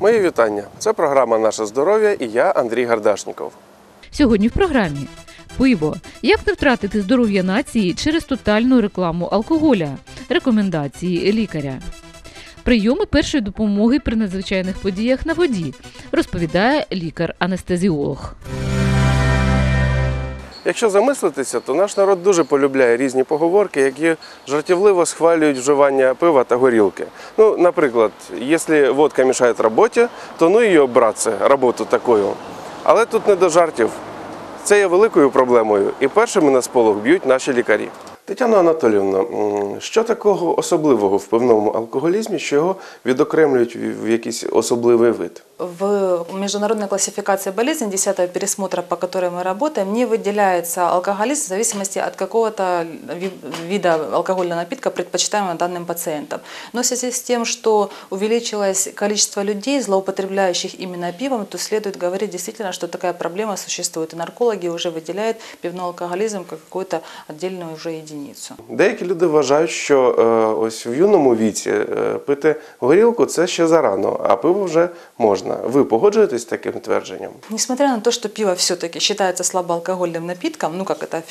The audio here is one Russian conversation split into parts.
Мої вітання. Це програма Наше здоров'я і я Андрій Гардашніков. Сьогодні в програмі пиво. Як не втратити здоров'я нації через тотальну рекламу алкоголя? Рекомендації лікаря. Прийоми першої допомоги при надзвичайних подіях на воді, розповідає лікар-анестезіолог. Якщо замислитися, то наш народ дуже полюбляє різні поговорки, які жартівливо схвалюють вживання пива та горілки. Ну, наприклад, якщо водка мішає роботі, то ну її братце, роботу такою. Але тут не до жартів. Це є великою проблемою, і першими на сполох б'ють наші лікарі. Тетяна Анатоліївна, м, що такого особливого в пивному алкоголізмі, що його відокремлюють в в якийсь особливий вид? В международной классификации болезней 10 пересмотра, по которой мы работаем, не выделяется алкоголизм в зависимости от какого-то ви- вида алкогольного напитка, предпочитаемого данным пациентам. Но в связи с тем, что увеличилось количество людей, злоупотребляющих именно пивом, то следует говорить действительно, что такая проблема существует. И наркологи уже выделяют пивной алкоголизм как какую-то отдельную уже единицу. Деякі люди вважають, що е, ось в юному віці е, пити горілку це ще зарано, а пиво вже можна. Ви погоджуєтесь з таким твердженням? Несмотря на то, что пиво все-таки считается слабоалкогольным напитком, ну как это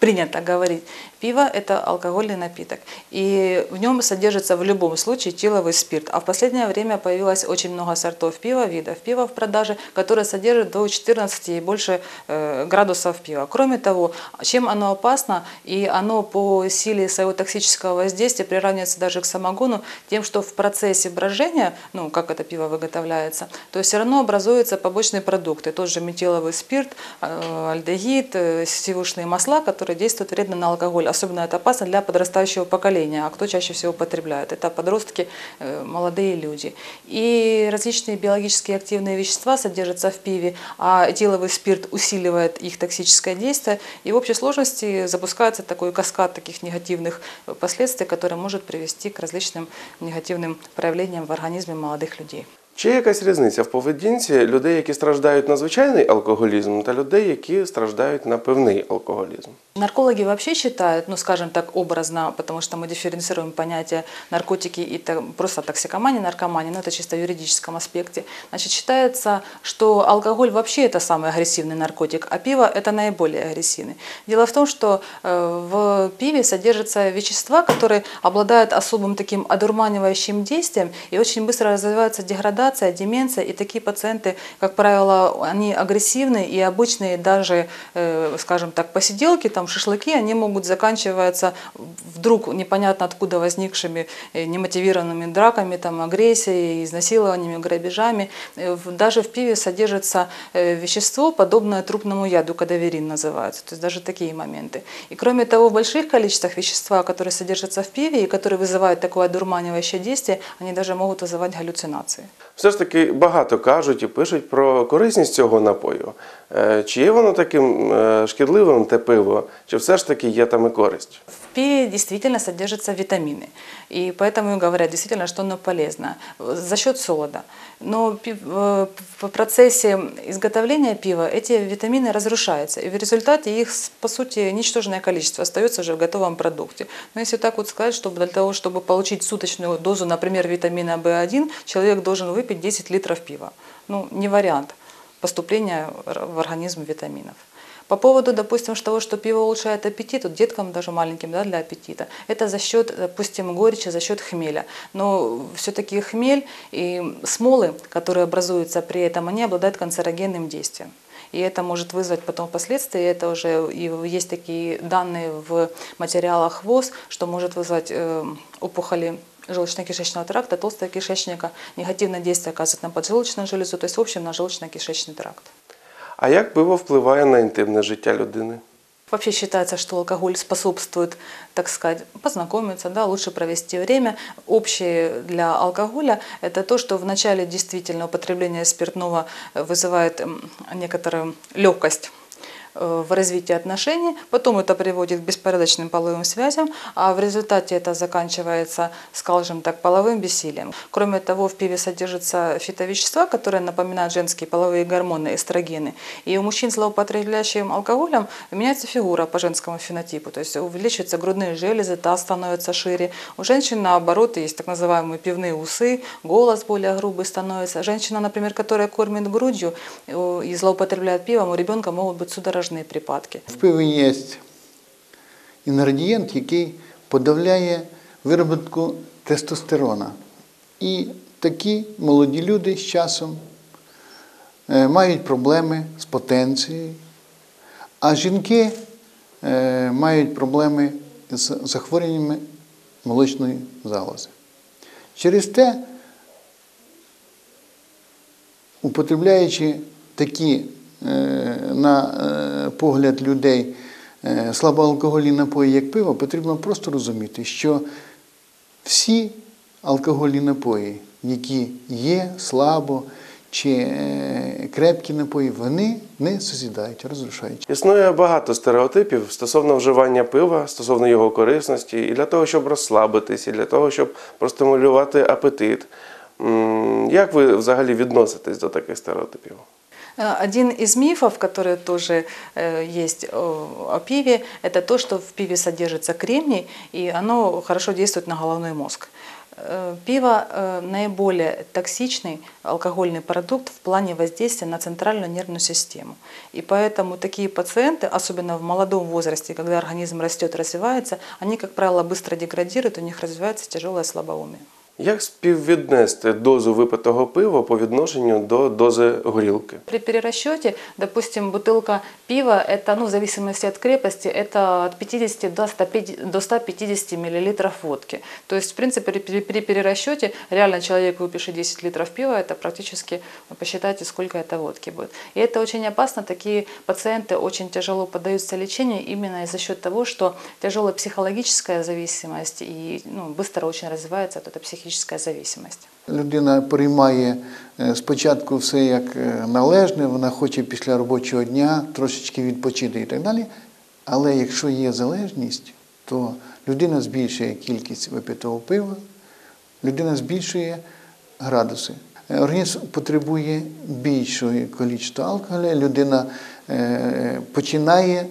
принято говорить, пиво – это алкогольный напиток. И в нем содержится в любом случае этиловый спирт. А в последнее время появилось очень много сортов пива, видов пива в продаже, которые содержат до 14 и больше э, градусов пива. Кроме того, чем оно опасно, и оно по силе своего токсического воздействия приравнивается даже к самогону, тем, что в процессе брожения, ну, как это пиво выготовляется, то все равно образуются побочные продукты. Тот же метиловый спирт, э, альдегид, э, сивушные масла, которые действуют вредно на алкоголь. Особенно это опасно для подрастающего поколения. А кто чаще всего потребляет? Это подростки, э, молодые люди. И различные биологически активные вещества содержатся в пиве, а этиловый спирт усиливает их токсическое действие. И в общей сложности запускается такой каскад таких негативных последствий, который может привести к различным негативным проявлениям в организме молодых людей. Чи є якась різниця в поведінці людей, які страждають на звичайний алкоголізм, та людей, які страждають на пивний алкоголізм? Наркологи вообще считают, ну скажем так образно, потому что мы дифференцируем понятие наркотики и та- просто токсикомания, наркомания, но это чисто в юридическом аспекте. Значит, считается, что алкоголь вообще это самый агрессивный наркотик, а пиво это наиболее агрессивный. Дело в том, что э, в пиве содержатся вещества, которые обладают особым таким одурманивающим действием и очень быстро развивается деградация, деменция, и такие пациенты, как правило, они агрессивны и обычные даже, э, скажем так, посиделки, там шашлыки, они могут заканчиваться вдруг непонятно откуда возникшими э, немотивированными драками, там, агрессией, изнасилованиями, грабежами. Э, Даже в пиве содержится вещество, подобное трупному яду, кадаверин называется. То есть даже такие моменты. И кроме того, в больших количествах вещества, которые содержатся в пиве и которые вызывают такое одурманивающее действие, они даже могут вызывать галлюцинации. Все ж таки багато кажуть і пишуть про корисність цього напою. Е, Чи є воно таким е, шкідливим те пиво, чи все ж таки є там і користь? В пиве действительно содержатся витамины. И поэтому и говорят действительно, что оно полезно за счет солода. Но пи- э, в процессе изготовления пива эти витамины разрушаются. И в результате их, с- по сути, ничтожное количество остается уже в готовом продукте. Но если так вот сказать, чтобы для того, чтобы получить суточную дозу, например, витамина В1, человек должен выпить 10 литров пива. Ну, не вариант поступления в организм витаминов. По поводу, допустим, того, что пиво улучшает аппетит, вот деткам даже маленьким да, для аппетита, это за счет, допустим, горечи, за счет хмеля. Но все-таки хмель и смолы, которые образуются при этом, они обладают канцерогенным действием. И это может вызвать потом впоследствии, это уже и есть такие данные в материалах ВОЗ, что может вызвать э, опухоли желудочно-кишечного тракта, толстого кишечника, негативное действие оказывает на поджелудочную железу, то есть в общем на желудочно-кишечный тракт. А як пиво впливає на інтимне життя людини? Вообще считается, что алкоголь способствует, так сказать, познакомиться, да, лучше провести время. Общее для алкоголя – это то, что вначале действительно употребление спиртного вызывает м, некоторую легкость э, в развитии отношений, потом это приводит к беспорядочным половым связям, а в результате это заканчивается, скажем так, половым бессилием. Кроме того, в пиве содержатся фитовещества, которые напоминают женские половые гормоны, эстрогены. И у мужчин, злоупотребляющих алкоголем, меняется фигура по женскому фенотипу, то есть увеличиваются грудные железы, таз становится шире. У женщин, наоборот, есть так называемые пивные усы, голос более грубый становится. Женщина, например, которая кормит грудью э, и злоупотребляет пивом, у ребенка могут быть судорожные припадки. В пиві є інгредієнт, який подавляє виробітку тестостерона. І такі молоді люди з часом е, мають проблеми з потенцією, а жінки е, мають проблеми з захворюваннями молочної залози. Через те употребляючи такі, на е, погляд людей, е, слабоалкогольні напої, як пиво, потрібно просто розуміти, що всі алкогольні напої, які є слабо чи е, крепкі напої, вони не созідають, розрушають. Існує багато стереотипів стосовно вживання пива, стосовно його корисності, і для того, щоб розслабитись, і для того, щоб простимулювати апетит. Як ви взагалі відноситесь до таких стереотипів? Э, Один из мифов, который тоже э, есть э, о пиве, это то, что в пиве содержится кремний, и оно хорошо действует на головной мозг. Пиво наиболее токсичный алкогольный продукт в плане воздействия на центральную нервную систему. И поэтому такие пациенты, особенно в молодом возрасте, когда организм растет, развивается, они, как правило, быстро деградируют, у них развивается тяжелое слабоумие. Як співвіднести дозу випитого пива по відношенню до дози горілки? При перерасчете, допустим, бутылка пива, это, ну, в зависимости от крепости, это от 50 до 150, до 150 миллилитров водки. То есть, в принципе, при, при перерасчете реально человек, выпивший 10 литров пива, это практически, ну, посчитайте, сколько это водки будет. И это очень опасно. Такие пациенты очень тяжело поддаются лечению именно за счет того, что тяжелая психологическая зависимость и ну, быстро очень развивается вот эта психическая зависимость. Людина приймає е, спочатку все як е, належне, вона хоче після робочого дня трошечки відпочити і так далі. Але якщо є залежність, то людина збільшує кількість випитого пива, людина збільшує градуси. Е, Організм потребує більшої кількості алкоголю, людина починає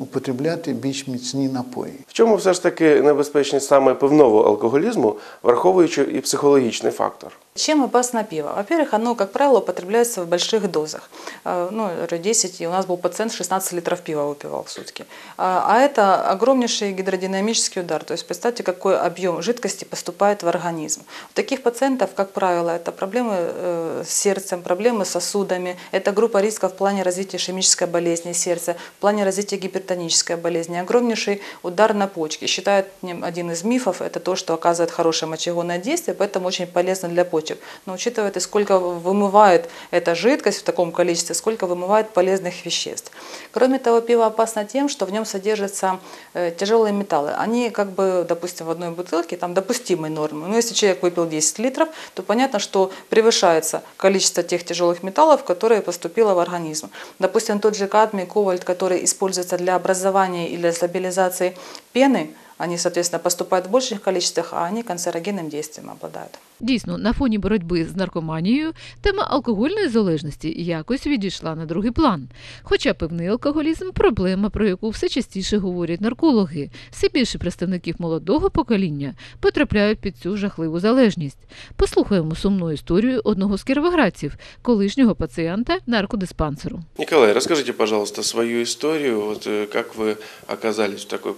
употребляти більш міцні напої. В чому все ж таки небезпечність саме пивного алкоголізму, враховуючи і психологічний фактор? Чем опасно пиво? Во-первых, оно, как правило, употребляется в больших дозах. Э, Ну, 10, и у нас был пациент 16 литров пива выпивал в сутки. А а это огромнейший гидродинамический удар. То есть представьте, какой объем жидкости поступает в организм. У таких пациентов, как правило, это проблемы э, с сердцем, проблемы с сосудами. Это группа риска в плане развития ишемической болезни сердца, в плане развития гипертонической болезни. Огромнейший удар на почки. Считают один из мифов, это то, что оказывает хорошее мочегонное действие, поэтому очень полезно для почек. Но учитывая, это, сколько вымывает эта жидкость в таком количестве, сколько вымывает полезных веществ. Кроме того, пиво опасно тем, что в нем содержатся э, тяжелые металлы. Они как бы, допустим, в одной бутылке, там допустимой нормы. Но если человек выпил 10 литров, то понятно, что превышается количество тех тяжелых металлов, которые поступило в организм. Допустим, тот же кадмий, ковальт, который используется для образования или стабилизации пены, они, соответственно, поступают в больших количествах, а они канцерогенным действием обладают. Дійсно, на фоні боротьби з наркоманією тема алкогольної залежності якось відійшла на другий план. Хоча певний алкоголізм проблема, про яку все частіше говорять наркологи. Все більше представників молодого покоління потрапляють під цю жахливу залежність. Послухаємо сумну історію одного з кіровоградців, колишнього пацієнта наркодиспансеру. Николай, расскажите, пожалуйста, свою историю, вот э, как вы оказались в такой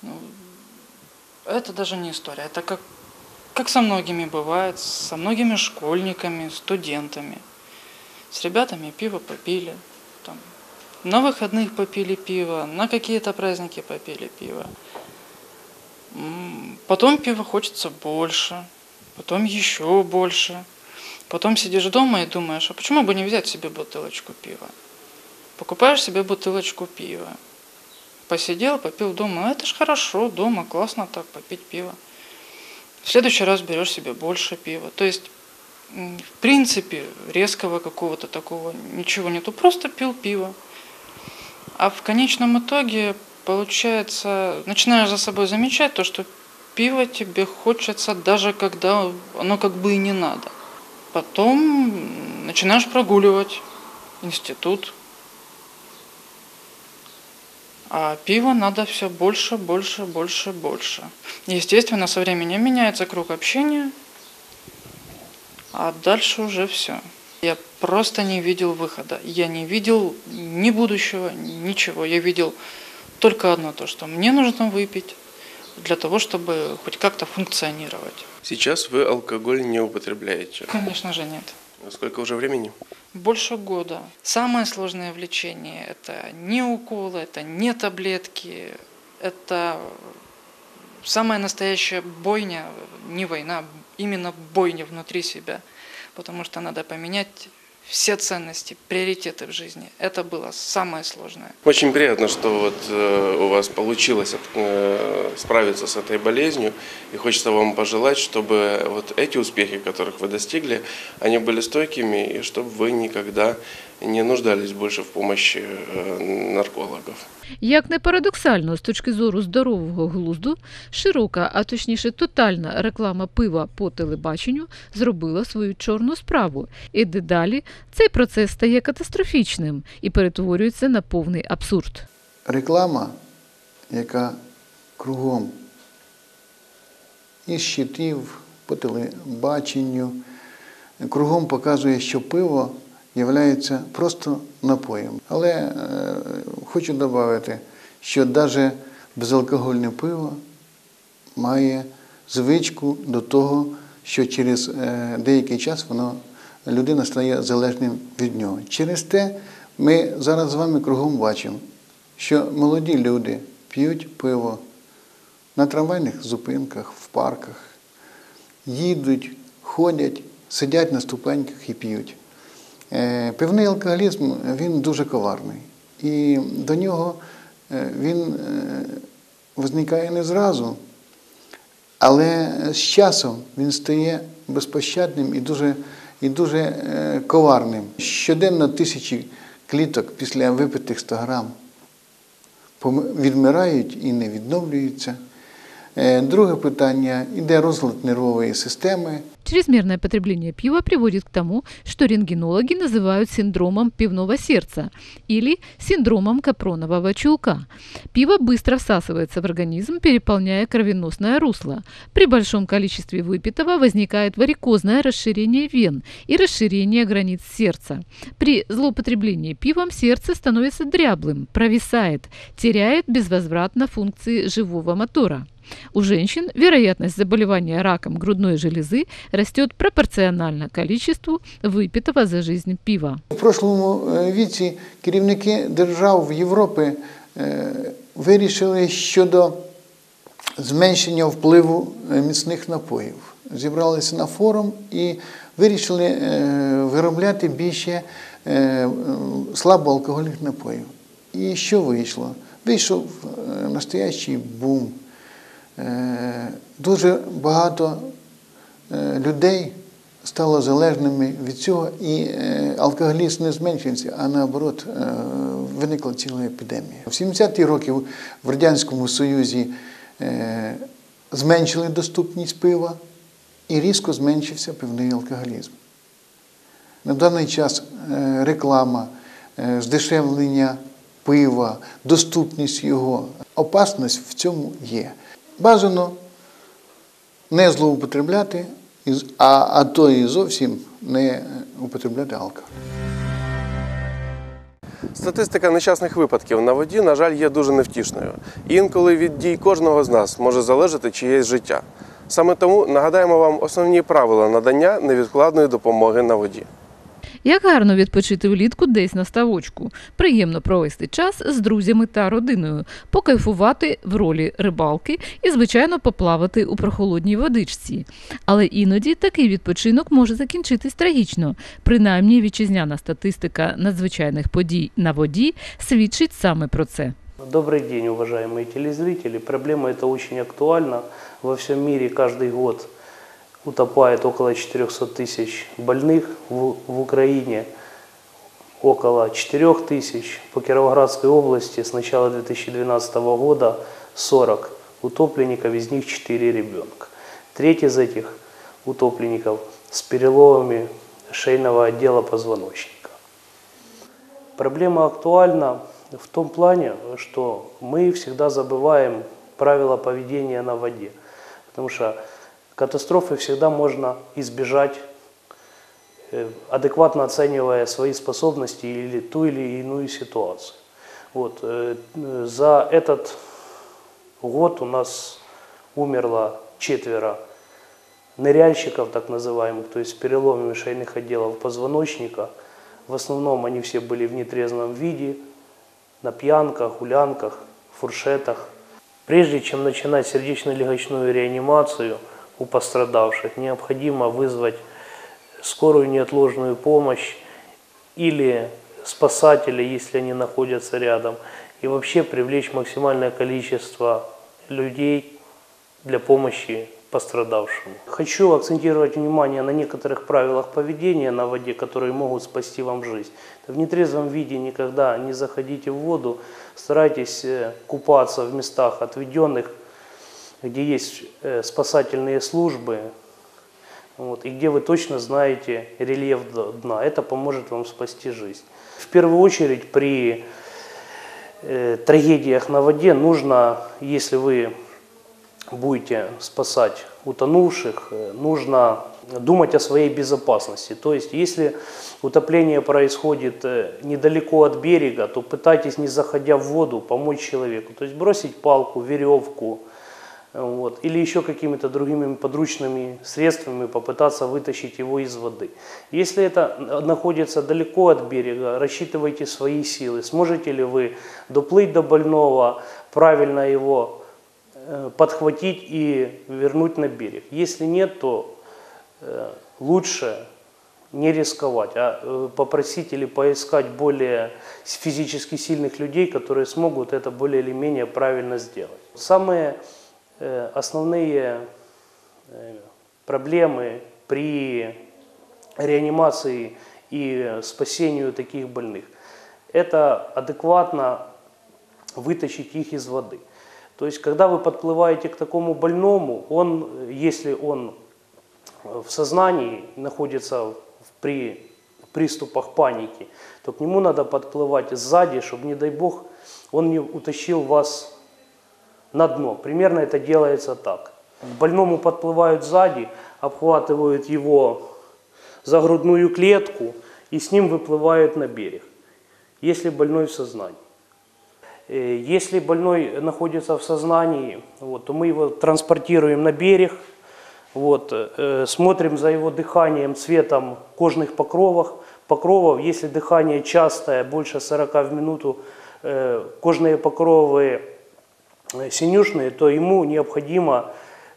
Проблеме. Это даже не история, это как, как со многими бывает, со многими школьниками, студентами. С ребятами пиво попили, там, на выходных попили пиво, на какие-то праздники попили пиво. Потом пива хочется больше, потом еще больше. Потом сидишь дома и думаешь, а почему бы не взять себе бутылочку пива? Покупаешь себе бутылочку пива. Посидел, попил дома. «А Это ж хорошо, дома классно так попить пиво. В следующий раз берешь себе больше пива. То есть, в принципе, резкого какого-то такого ничего нету. Просто пил пиво. А в конечном итоге, получается, начинаешь за собой замечать то, что пиво тебе хочется даже когда оно как бы и не надо. Потом начинаешь прогуливать институт. А пиво надо все больше, больше, больше, больше. Естественно, со временем меняется круг общения, а дальше уже все. Я просто не видел выхода. Я не видел ни будущего, ничего. Я видел только одно то, что мне нужно выпить для того, чтобы хоть как-то функционировать. Сейчас вы алкоголь не употребляете. Конечно же нет. Сколько уже времени? Больше года. Самое сложное влечение – это не уколы, это не таблетки, это самая настоящая бойня, не война, именно бойня внутри себя, потому что надо поменять все ценности, приоритеты в жизни. Это было самое сложное. Очень приятно, что вот э, у вас получилось э, справиться с этой болезнью. И хочется вам пожелать, чтобы вот эти успехи, которых вы достигли, они были стойкими, и чтобы вы никогда не нуждались больше в помощи э, наркологов. Як не парадоксально з точки зору здорового глузду, широка, а точніше тотальна реклама пива по телебаченню зробила свою чорну справу, і дедалі цей процес стає катастрофічним і перетворюється на повний абсурд. Реклама, яка кругом із щитів, по телебаченню, кругом показує, що пиво є просто напоєм. Але е, хочу додати, що навіть безалкогольне пиво має звичку до того, що через е, деякий час воно людина стає залежним від нього. Через те ми зараз з вами кругом бачимо, що молоді люди п'ють пиво на трамвайних зупинках, в парках, їдуть, ходять, сидять на ступеньках і п'ють. Е, Пивний алкоголізм він дуже коварний. І до нього е, він е, визникає не зразу, але з часом він стає безпощадним і дуже, і дуже коварним. Щоденно тисячі кліток після випитих 100 грам відмирають і не відновлюються. Друге питання іде розлад нервової системи. Чрезмерное потребление пива приводит к тому, что рентгенологи называют синдромом пивного сердца или синдромом капронового чулка. Пиво быстро всасывается в организм, переполняя кровеносное русло. При большом количестве выпитого возникает варикозное расширение вен и расширение границ сердца. При злоупотреблении пивом сердце становится дряблым, провисает, теряет безвозвратно функции живого мотора. У женщин вероятность заболевания раком грудной железы растет пропорционально количеству выпитого за жизнь пива. У прошлому е, віці керівники держав Європи е, вирішили щодо зменшення впливу е, міцних напоїв. Зібралися на форум і вирішили е, виробляти більше слабоалкогольних напоїв. І що вийшло? Вийшов настоящий бум. Е, Дуже багато е, людей стало залежними від цього, і е, алкоголізм не зменшився, а наоборот, виникла ціла епідемія. В 70-ті роки в Радянському Союзі зменшили доступність пива і різко зменшився пивний алкоголізм. На даний час реклама, здешевлення пива, доступність його, опасність в цьому є. Бажано не злоупотребляти, а, а то і зовсім не употребляти алкоголь. Статистика нещасних випадків на воді, на жаль, є дуже невтішною. Інколи від дій кожного з нас може залежати чиєсь життя. Саме тому нагадаємо вам основні правила надання невідкладної допомоги на воді. Як гарно відпочити влітку десь на ставочку, приємно провести час з друзями та родиною, покайфувати в ролі рибалки і, звичайно, поплавати у прохолодній водичці. Але іноді такий відпочинок може закінчитись трагічно. Принаймні, вітчизняна статистика надзвичайних подій на воді свідчить саме про це. Добрый день, уважаемые телезрители. Проблема эта очень актуальна. Во всем мире каждый год Утопает около 400 тысяч больных. В, в Украине около 4 тысяч. По Кировоградской области с начала 2012 года 40 утопленников, из них 4 ребенка. Треть из этих утопленников с переломами шейного отдела позвоночника. Проблема актуальна в том плане, что мы всегда забываем правила поведения на воде. Потому что катастрофы всегда можно избежать, э, адекватно оценивая свои способности или ту или иную ситуацию. Вот, э, за этот год у нас умерло четверо ныряльщиков, так называемых, то есть с переломами шейных отделов позвоночника. В основном они все были в нетрезвом виде, на пьянках, гулянках, фуршетах. Прежде чем начинать сердечно-легочную реанимацию у пострадавших, необходимо вызвать скорую неотложную помощь или спасателя, если они находятся рядом, и вообще привлечь максимальное количество людей для помощи пострадавшему. Хочу акцентировать внимание на некоторых правилах поведения на воде, которые могут спасти вам жизнь. В нетрезвом виде никогда не заходите в воду, старайтесь э, купаться в местах отведенных, где есть э, спасательные службы, вот, и где вы точно знаете рельеф дна. Это поможет вам спасти жизнь. В первую очередь при э, трагедиях на воде нужно, если вы будете спасать утонувших, э, нужно думать о своей безопасности. То есть, если утопление происходит э, недалеко от берега, то пытайтесь, не заходя в воду, помочь человеку. То есть, бросить палку, веревку, вот, или еще какими-то другими подручными средствами попытаться вытащить его из воды. Если это находится далеко от берега, рассчитывайте свои силы. Сможете ли вы доплыть до больного, правильно его Э, подхватить и вернуть на берег. Если нет, то э, лучше не рисковать, а э, попросить или поискать более физически сильных людей, которые смогут это более или менее правильно сделать. Самые основные проблемы при реанимации и спасению таких больных – это адекватно вытащить их из воды – то есть, когда вы подплываете к такому больному, он, если он в сознании находится при приступах паники, то к нему надо подплывать сзади, чтобы, не дай бог, он не утащил вас на дно. Примерно это делается так. К больному подплывают сзади, обхватывают его за грудную клетку и с ним выплывают на берег, если больной в сознании. Э, если больной находится в сознании, вот, то мы его транспортируем на берег, вот, э, смотрим за его дыханием, цветом кожных покровов, покровов. Если дыхание частое, больше 40 в минуту, э, кожные покровы синюшные, то ему необходимо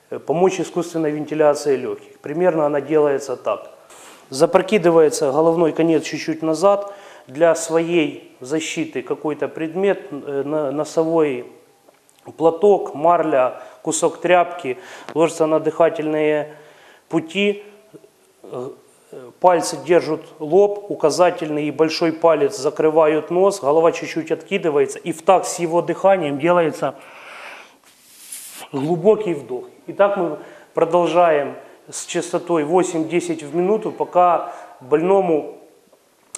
э, помочь искусственной вентиляции легких. Примерно она делается так. Запрокидывается головной конец чуть-чуть назад – для своей защиты какой-то предмет, э, носовой платок, марля, кусок тряпки, ложится на дыхательные пути, э, пальцы держат лоб, указательный и большой палец закрывают нос, голова чуть-чуть откидывается, и в так с его дыханием делается глубокий вдох. И так мы продолжаем с частотой 8-10 в минуту, пока больному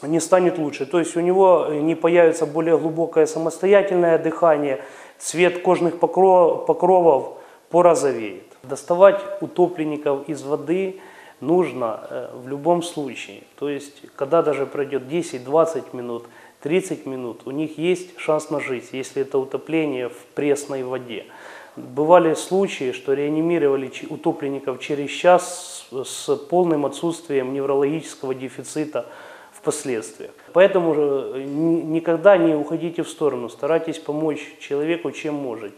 не станет лучше. То есть у него не появится более глубокое самостоятельное дыхание, цвет кожных покровов порозовеет. Доставать утопленников из воды нужно э, в любом случае. То есть, когда даже пройдет 10-20 минут, 30 минут, у них есть шанс на жизнь, если это утопление в пресной воде. Бывали случаи, что реанимировали утопленников через час с полным отсутствием неврологического дефицита последствиях. Поэтому э, никогда не уходите в сторону, старайтесь помочь человеку, чем можете.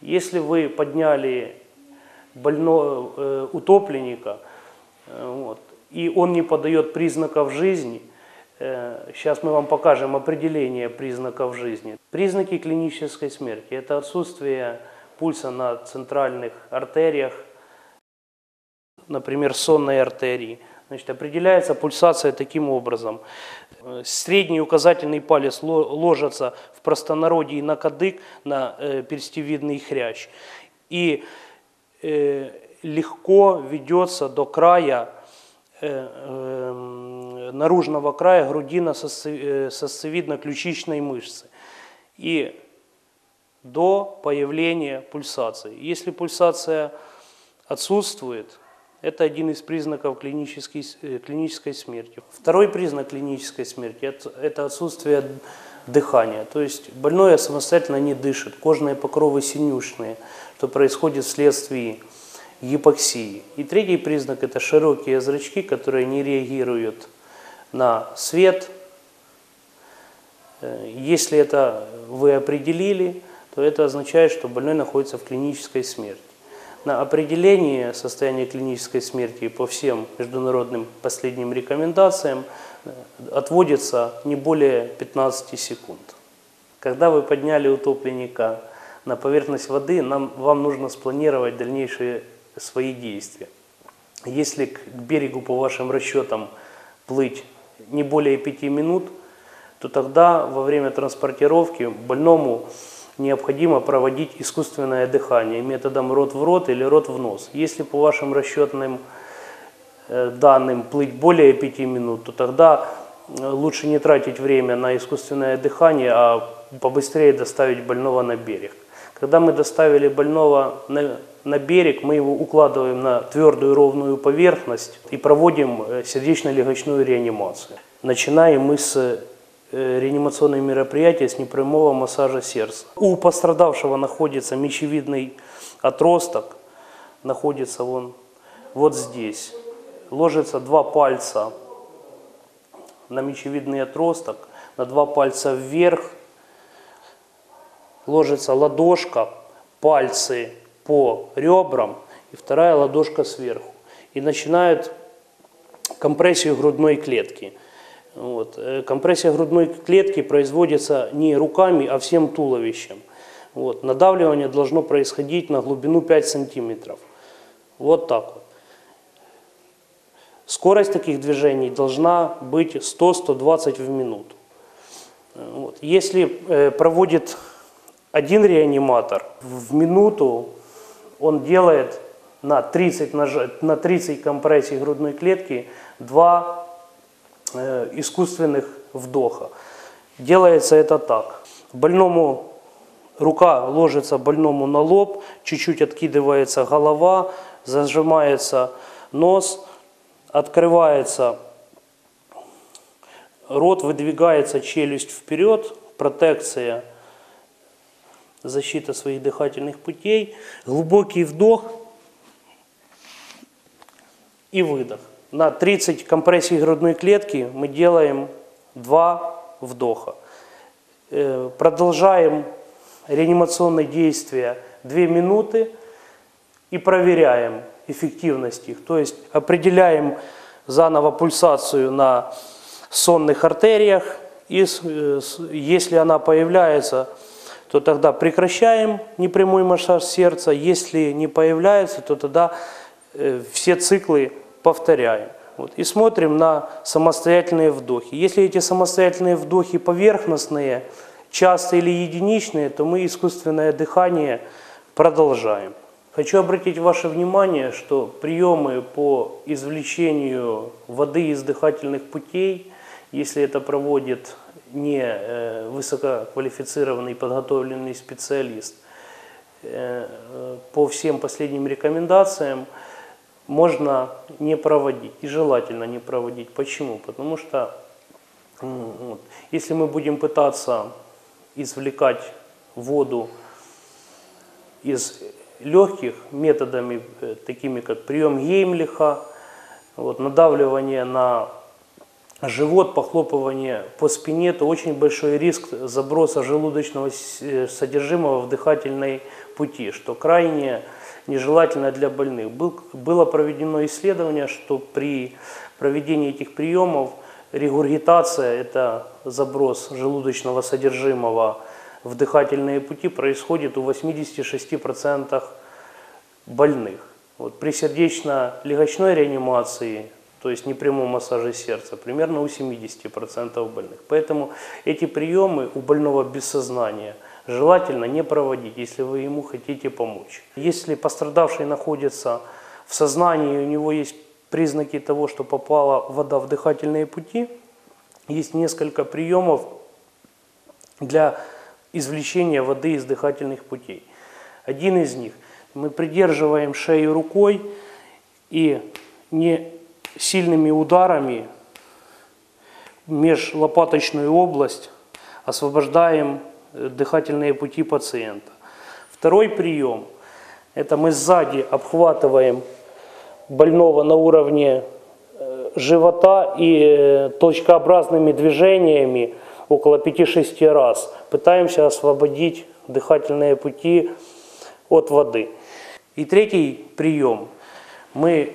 Если вы подняли больного э, утопленника, э, вот, и он не подает признаков жизни, сейчас мы вам покажем определение признаков жизни. Признаки клинической смерти – это отсутствие пульса на центральных артериях, например, сонной артерии, Значит, определяется пульсация таким образом. Э, Средний указательный палец ло- ложатся в простонародье на кадык, на э, перстевидный хрящ. И э, легко ведется до края, э, эм, наружного края грудино-сосцевидно-ключичной мышцы. И до появления пульсации. Если пульсация отсутствует, это один из признаков клинической, э, клинической смерти. Второй признак клинической смерти это- – отсутствие дыхания. То есть больной самостоятельно не дышит, кожные покровы синюшные, что происходит вследствие гипоксии. И третий признак – это широкие зрачки, которые не реагируют на свет. Э, Если это вы определили, то это означает, что больной находится в клинической смерти. На определение состояния клинической смерти по всем международным последним рекомендациям э, отводится не более 15 секунд. Когда вы подняли утопленника на поверхность воды, нам, вам нужно спланировать дальнейшие свои действия. Если к берегу, по вашим расчетам, плыть не более 5 минут, то тогда во время транспортировки больному необходимо проводить искусственное дыхание методом рот в рот или рот в нос. Если по вашим расчетным э, данным плыть более 5 минут, то тогда э, лучше не тратить время на искусственное дыхание, а побыстрее доставить больного на берег. Когда мы доставили больного на, на берег, мы его укладываем на твердую ровную поверхность и проводим э, сердечно-легочную реанимацию. Начинаем мы с реанимационные мероприятия с непрямого массажа сердца. У пострадавшего находится мечевидный отросток, находится он вот здесь. Ложится два пальца на мечевидный отросток, на два пальца вверх, ложится ладошка, пальцы по ребрам и вторая ладошка сверху. И начинают компрессию грудной клетки. Вот. Э, Компрессия грудной клетки производится не руками, а всем туловищем. Вот. Надавливание должно происходить на глубину 5 сантиметров. Вот так вот. Скорость таких движений должна быть 100-120 в минуту. Э, Вот. Если э, проводит один реаниматор в минуту, он делает на 30, нажа- на 30 компрессий грудной клетки два э, искусственных вдоха. Делается это так. Больному рука ложится больному на лоб, чуть-чуть откидывается голова, зажимается нос, открывается рот, выдвигается челюсть вперед, протекция, защита своих дыхательных путей, глубокий вдох и выдох. На 30 компрессий грудной клетки мы делаем два вдоха. Э, Продолжаем реанимационные действия 2 минуты и проверяем эффективность их. То есть определяем заново пульсацию на сонных артериях. И э, если она появляется, то тогда прекращаем непрямой массаж сердца. Если не появляется, то тогда э, все циклы повторяем. Вот. И смотрим на самостоятельные вдохи. Если эти самостоятельные вдохи поверхностные, частые или единичные, то мы искусственное дыхание продолжаем. Хочу обратить ваше внимание, что приемы по извлечению воды из дыхательных путей, если это проводит не э, высококвалифицированный подготовленный специалист, э, э, по всем последним рекомендациям можно не проводить и желательно не проводить. Почему? Потому что вот, если мы будем пытаться извлекать воду из легких методами, э, такими как прием Геймлиха, вот, надавливание на живот, похлопывание по спине, то очень большой риск заброса желудочного э, содержимого в дыхательной пути, что крайне нежелательно для больных. Был- было проведено исследование, что при проведении этих приемов регургитация, это заброс желудочного содержимого в дыхательные пути, происходит у 86% больных. Вот при сердечно-легочной реанимации то есть непрямом массаже сердца, примерно у 70% больных. Поэтому эти приемы у больного без сознания желательно не проводить, если вы ему хотите помочь. Если пострадавший находится в сознании, у него есть признаки того, что попала вода в дыхательные пути, есть несколько приемов для извлечения воды из дыхательных путей. Один из них мы придерживаем шею рукой и не сильными ударами межлопаточную область освобождаем дыхательные пути пациента. Второй прием – это мы сзади обхватываем больного на уровне э, живота и э, точкообразными движениями около 5-6 раз пытаемся освободить дыхательные пути от воды. И третий прием. Мы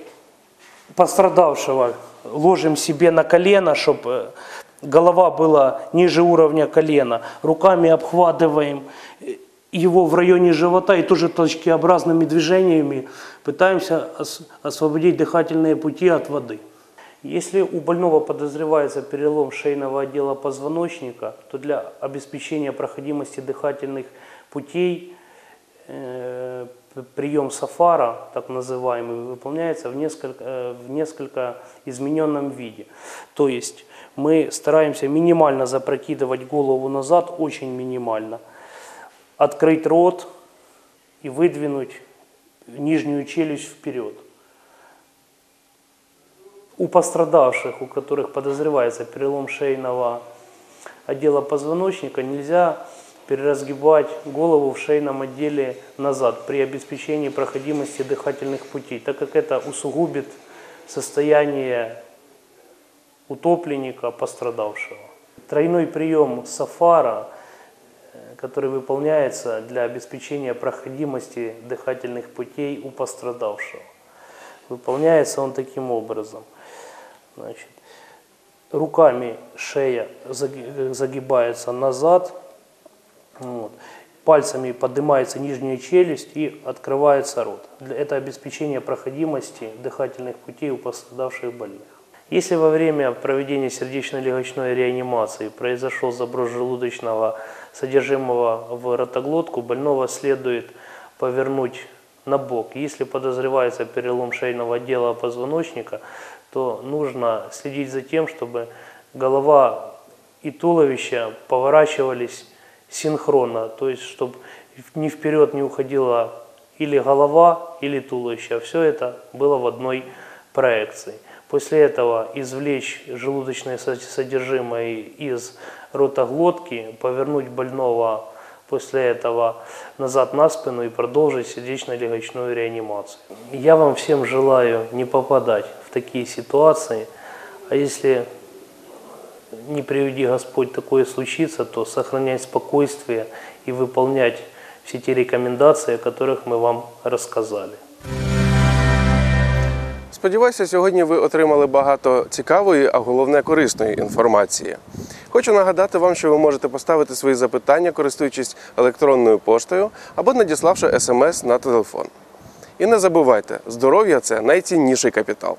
пострадавшего ложим себе на колено, чтобы голова была ниже уровня колена. Руками обхватываем его в районе живота и тоже точкообразными движениями пытаемся ос- освободить дыхательные пути от воды. Если у больного подозревается перелом шейного отдела позвоночника, то для обеспечения проходимости дыхательных путей э, прием сафара, так называемый, выполняется в несколько, э, в несколько измененном виде. То есть мы стараемся минимально запрокидывать голову назад, очень минимально, открыть рот и выдвинуть нижнюю челюсть вперед. У пострадавших, у которых подозревается перелом шейного отдела позвоночника, нельзя переразгибать голову в шейном отделе назад при обеспечении проходимости дыхательных путей, так как это усугубит состояние утопленника, пострадавшего. Тройной прием сафара, э, который выполняется для обеспечения проходимости дыхательных путей у пострадавшего. Выполняется он таким образом. Значит, руками шея заги- загибается назад, вот. пальцами поднимается нижняя челюсть и открывается рот. Это обеспечение проходимости дыхательных путей у пострадавших больных. Если во время проведения сердечно-легочной реанимации произошел заброс желудочного содержимого в ротоглотку, больного следует повернуть на бок. Если подозревается перелом шейного отдела позвоночника, то нужно следить за тем, чтобы голова и туловище поворачивались синхронно, то есть чтобы ни вперед не уходила или голова, или туловище, все это было в одной проекции. После этого извлечь желудочное со- содержимое из ротоглотки, повернуть больного после этого назад на спину и продолжить сердечно-легочную реанимацию. Я вам всем желаю не попадать в такие ситуации, а если не приведи Господь такое случится, то сохранять спокойствие и выполнять все те рекомендации, о которых мы вам рассказали. Сподіваюся, сьогодні ви отримали багато цікавої, а головне корисної інформації. Хочу нагадати вам, що ви можете поставити свої запитання, користуючись електронною поштою або надіславши смс на телефон. І не забувайте, здоров'я це найцінніший капітал.